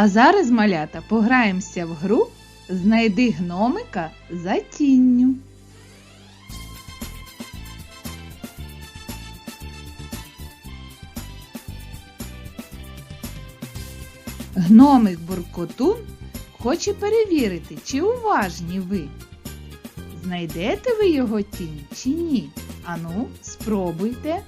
А зараз, малята, пограємося в гру Знайди гномика за тінню. Гномик Буркотун хоче перевірити, чи уважні ви. Знайдете ви його тінь чи ні? Ану, спробуйте.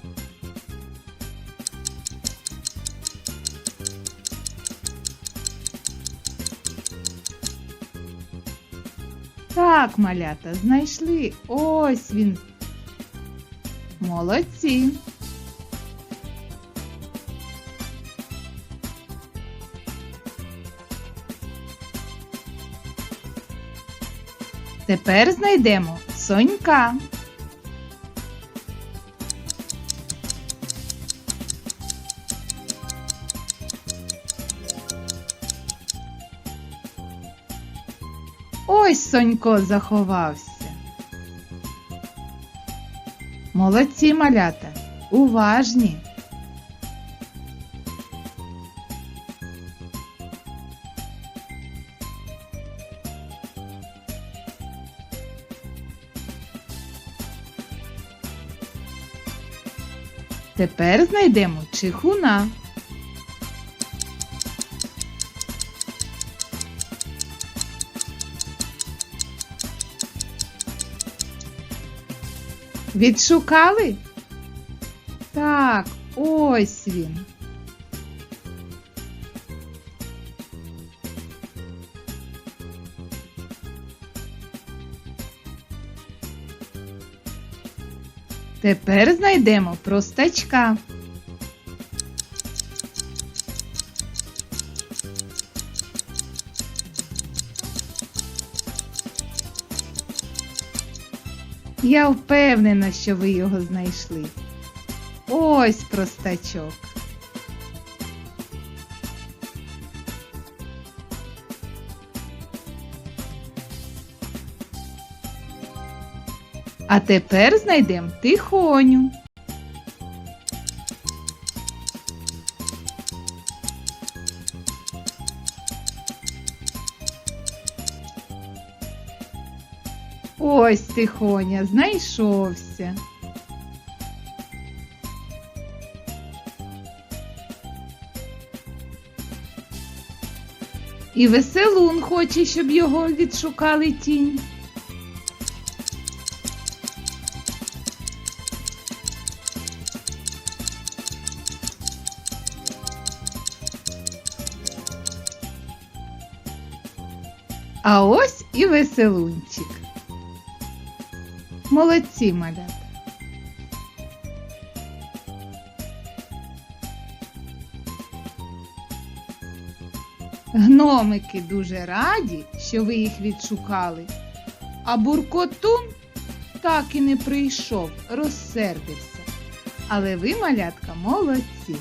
Так, малята, знайшли. Ось він. Молодці. Тепер знайдемо сонька. Ось Сонько заховався. Молодці малята, уважні. Тепер знайдемо чихуна. Відшукали? Так, ось він. Тепер знайдемо простачка. Я впевнена, що ви його знайшли. Ось простачок. А тепер знайдемо тихоню. Ось тихоня, знайшовся. І веселун хоче, щоб його відшукали тінь. А ось і веселунчик. Молодці, малята. Гномики дуже раді, що ви їх відшукали, а буркотун так і не прийшов, розсердився. Але ви, малятка, молодці.